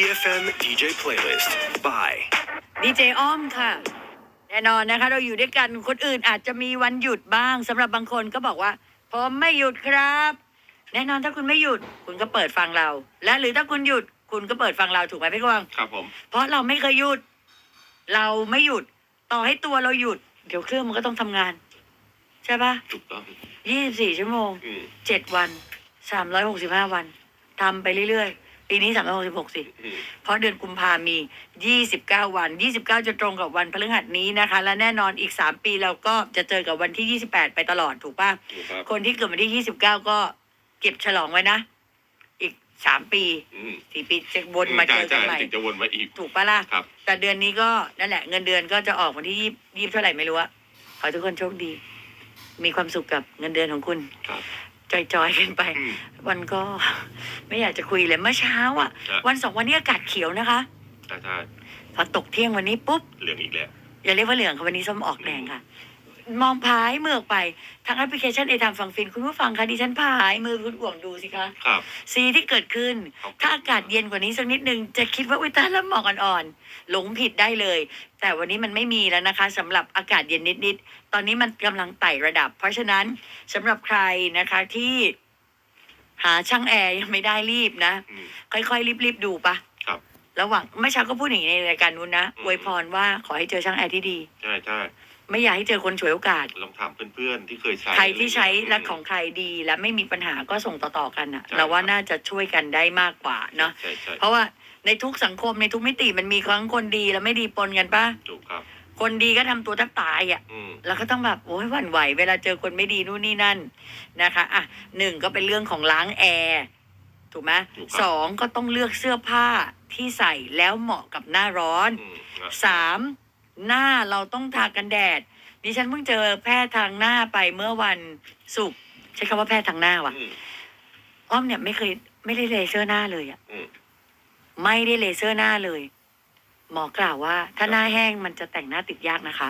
EFM DJ Playlist by ดีเจอ้อมค่ะ แน่นอนนะคะ เราอยู่ด้วยกันคนอื่นอาจจะมีวันหยุดบ้างสำหรับบางคนก็บอกว่า ผมไม่หยุดครับ แน่นอนถ้าคุณไม่หยุด คุณก็เปิดฟังเรา และหรือถ้าคุณหยุดคุณก็เปิดฟังเราถูกไหมพี่กวางครับผม เพราะเราไม่เคยหยุด เราไม่หยุด ต่อให้ตัวเราหยุด เดี๋ยวเครื่องมันก็ต้องทำงาน ใช่ปะถูกต้องยี่สิบสี่ชั่วโมง อืม เจ็ดวัน สามร้อยหกสิบห้าวัน ทำไปเรื่อยๆ ปีนี้สามร้อยหกสิบหกสิอืมเพราะเดือนกุมภามี 29 วัน 29 จะตรงกับวันพฤหัสนี้นะคะ และแน่นอนอีก 3 ปีเราก็จะเจอกับวันที่ 28 ไปตลอดถูกป่ะ ถูกครับ คนที่เกิดวันที่ 29 ก็เก็บฉลองไว้นะ อีก 3 ปีอืม4ปีจะวนมาเจอกันใช่ใหม่ถึงจะวนมาอีก ถูกปะล่ะ ครับ แต่เดือนนี้ก็นั่นแหละเงินเดือนก็จะออกวันที่ยี่ยี่เท่าไหร่ไม่รู้อะขอให้ทุกคนโชคดี มีความสุขกับเงินเดือนของคุณ ครับ จอยๆกันไป อืม วันก็ ไม่อยากจะคุยเลยเมื่อเช้าอะครับ วันสองวันนี้อากาศเขียวนะคะ ใช่ใช่พอตกเที่ยงวันนี้ปุ๊บ เหลืองอีกแล้วอย่าเรียกว่าเหลืองค่ะวันนี้ส้มออกแดงค่ะ มองพายมือออกไปทางแอปพลิเคชันเอทามฟังฟิน คุณผู้ฟังคะดิฉันพายมือคุณห่วงดูสิคะครับ สีที่เกิดขึ้นครับถ้าอากาศเย็นกว่านี้สักนิดนึง จะคิดว่าอุ้ยตายแล้วหมอกอ่อนๆ หลงผิดได้เลย แต่วันนี้มันไม่มีแล้วนะคะสำหรับอากาศเย็นนิดๆ ตอนนี้มันกำลังไต่ระดับ เพราะฉะนั้นสำหรับใครนะคะที่หาช่างแอร์ยังไม่ได้รีบนะอืมค่อยๆ รีบๆ ดูปะครับระหว่างเมื่อเช้าก็พูดอย่างนี้ในรายการนู้นนะอืมอวยพรว่าขอให้เจอช่างแอร์ที่ดี ใช่ใช่ ไม่อยากให้เจอคนฉวยโอกาส ลองถามเพื่อนๆที่เคยใช้ใครที่ใช้และมของใครดีและไม่มีปัญหาก็ส่งต่อๆกันนะใช่เราว่าครับน่าจะช่วยกันได้มากกว่าเนาะใช่ใช่เพราะว่าในทุกสังคมในทุกมิติมันมีทั้งคนดีและไม่ดีปนกันปะถูกครับ คนดีก็ทำตัวแทบตายอะ อืม แล้วก็ต้องแบบโอ้ยหวั่นไหว เวลาเจอคนไม่ดีนู่นนี่นั่นนะคะอะหนึ่งก็เป็นเรื่องของล้างแอร์ถูกไหมถูกครับ สองก็ต้องเลือกเสื้อผ้าที่ใส่แล้วเหมาะกับหน้าร้อนอืมอะสาม หน้าเราต้องทากันแดดดิฉันเพิ่งเจอแพทย์ทางหน้าไปเมื่อวันศุกร์ใช้คำว่าแพทย์ทางหน้าว่ะ อืมอ้อมเนี่ยไม่เคยไม่ได้เลเซอร์หน้าเลยอะอืมไม่ได้เลเซอร์หน้าเลย หมอกล่าวว่า ถ้าหน้าแห้งมันจะแต่งหน้าติดยากนะคะ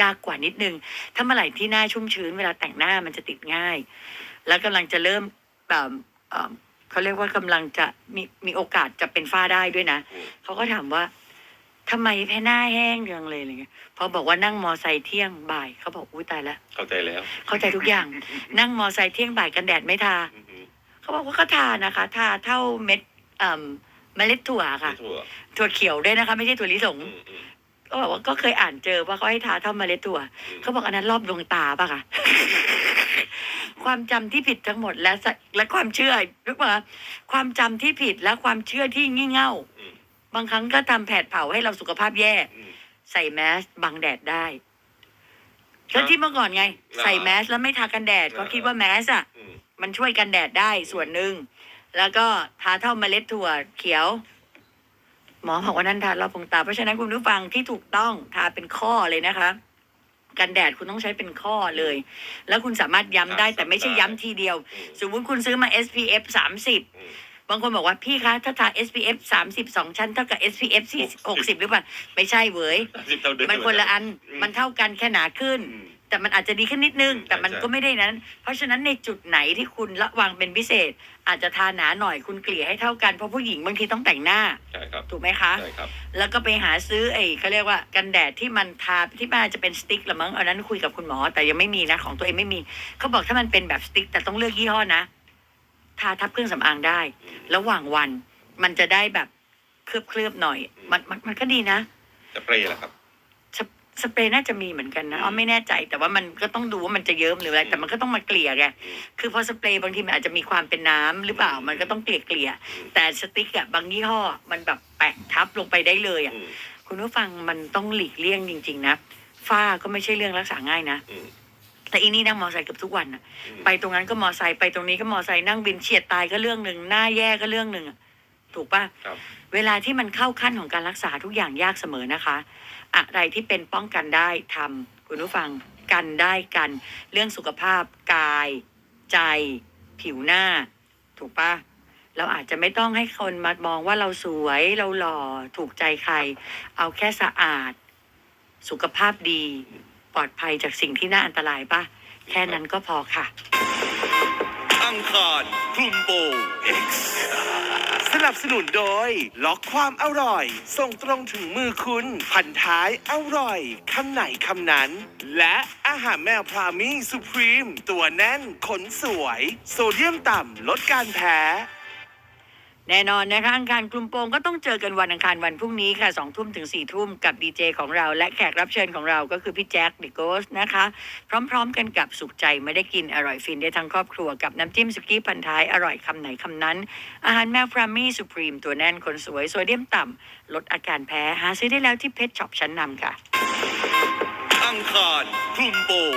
ยากกว่านิดนึง ถ้าเมื่อไหร่ที่หน้าชุ่มชื้นเวลาแต่งหน้ามันจะติดง่าย แล้วกำลังจะเริ่มแบบเอ่อเขาเรียกว่ากำลังจะมีมีโอกาสจะเป็นฝ้าได้ด้วยนะ อืมเขาก็ถามว่า ทำไมแพ้หน้าแห้งจังเลยอะไรเงี้ยพอบอกว่านั่งมอไซค์เที่ยงบ่ายเขาบอกอุ้ยตายแล้วเข้าใจแล้ว เข้าใจทุกอย่าง นั่งมอไซค์เที่ยงบ่ายกันแดดไม่ทาอืมอืมเขาบอกว่าก็ทานะคะทาเท่าเม็ดเอ่อเมล็ดถั่วค่ะไม่ถั่วถั่วเขียวด้วยนะคะ ไม่ใช่ถั่วลิสงอืมอืมก็บอกว่าก็เคยอ่านเจอว่าเขาให้ทาเท่าเมล็ดถั่วอืมเขาบอกอันนั้นรอบดวงตาปะคะความจำที่ผิดทั้งหมดและสะและความเชื่อรู้ป่ะความจำที่ผิดและความเชื่อที่งี่เง่าอืม บางครั้งก็ทำแผดเผาให้เราสุขภาพแย่อืมใส่แมสบังแดดได้ก็ที่เมื่อก่อนไงอ่าใส่แมสแล้วไม่ทากันแดดเพราะอ่าคิดว่าแมสอะอืมมันช่วยกันแดดได้ส่วนหนึ่ง แล้วก็ทาเท่าเมล็ดถั่วเขียว หมอบอกว่านั่นทารอบดวงตา เพราะฉะนั้นคุณผู้ฟังที่ถูกต้องทาเป็นข้อเลยนะคะ กันแดดคุณต้องใช้เป็นข้อเลย แล้วคุณสามารถย้ำได้แต่ไม่ใช่ย้ำทีเดียวอืมสมมติคุณซื้อมา SPF 30อืม บางคนบอกว่าพี่คะถ้าทา SPF 30สองชั้นเท่ากับ SPF 40 60 หรือเปล่า ไม่ใช่เว้ย สิบเท่าเดิม มันคนละอัน อืม มันเท่ากันแค่หนาขึ้น อืม แต่มันอาจจะดีขึ้นนิดนึงอืมแต่มันใช่ ก็ไม่ได้นั้น เพราะฉะนั้นในจุดไหนที่คุณระวังเป็นพิเศษ อาจจะทาหนาหน่อยคุณเกลี่ยให้เท่ากัน เพราะผู้หญิงบางทีต้องแต่งหน้า ใช่ครับถูกไหมคะ ใช่ครับ แล้วก็ไปหาซื้อไอ้เขาเรียกว่ากันแดดที่มันทาที่มันจะเป็นสติ๊กละมั้งเอานั้นคุยกับคุณหมอ แต่ยังไม่มีนะของตัวเองไม่มีเขาบอกถ้ามันเป็นแบบสติ๊กแต่ต้องเลือกยี่ห้อนะ ทาทับเครื่องสำอางได้อืมระหว่างวันมันจะได้แบบเคลือบๆหน่อย มันมันมันก็ดีนะจะเปรย์เหรอครับสเปสเปรย์น่าจะมีเหมือนกันนะอ๋อไม่แน่ใจ แต่ว่ามันก็ต้องดูว่ามันจะเยิ้มหรืออะไร แต่มันก็ต้องมาเกลี่ยไงอืมคือพอสเปรย์บางทีมันอาจจะมีความเป็นน้ำหรือเปล่ามันก็ต้องเกลี่ยเกลี่ยๆแต่สติ๊กอะบางยี่ห้อมันแบบแปะทับลงไปได้เลยอะอืมคุณผู้ฟังมันต้องหลีกเลี่ยงจริง ๆ นะฝ้าก็ไม่ใช่เรื่องรักษาง่ายนะอืม แต่อีนี่นั่งมอไซค์เกือบทุกวันอะอืมไปตรงนั้นก็มอไซค์ไปตรงนี้ก็มอไซค์นั่งบินเฉียดตายก็เรื่องหนึ่งหน้าแย่ก็เรื่องหนึ่งอะถูกปะครับเวลาที่มันเข้าขั้นของการรักษาทุกอย่างยากเสมอนะคะ อะไรที่เป็นป้องกันได้ทำคุณผู้ฟังกันได้กัน เรื่องสุขภาพกาย ใจ ผิวหน้า ถูกปะเราอาจจะไม่ต้องให้คนมามองว่าเราสวยเราหล่อถูกใจใคร เอาแค่สะอาด สุขภาพดี ปลอดภัยจากสิ่งที่น่าอันตรายปะแค่นั้นก็พอค่ะ อังคารคลุมโปง X สนับสนุนโดย ล็อกความอร่อย ส่งตรงถึงมือคุณ พันท้ายอร่อยคำไหนคำนั้น และอาหารแมวพรามีสุพรีม ตัวแน่นขนสวย โซเดียมต่ำลดการแพ้ แน่นอนนะคะอังคารกลุ่มโปงก็ต้องเจอกันวันอังคารวันพรุ่งนี้ค่ะสองทุ่มถึงสี่ทุ่มกับดีเจของเรา และแขกรับเชิญของเราก็คือพี่แจ็คดิโกสนะคะ พร้อมๆกันกับสุขใจไม่ได้กินอร่อยฟินได้ทั้งครอบครัวกับน้ำจิ้มสุกี้พันท้ายอร่อยคำไหนคำนั้น อาหารแมวพรามี่สุพรีมตัวแน่นคนสวยโซเดียมต่ำลดอาการแพ้หาซื้อได้แล้วที่เพชรช็อปชั้นนำค่ะ อังคารคลุมโปง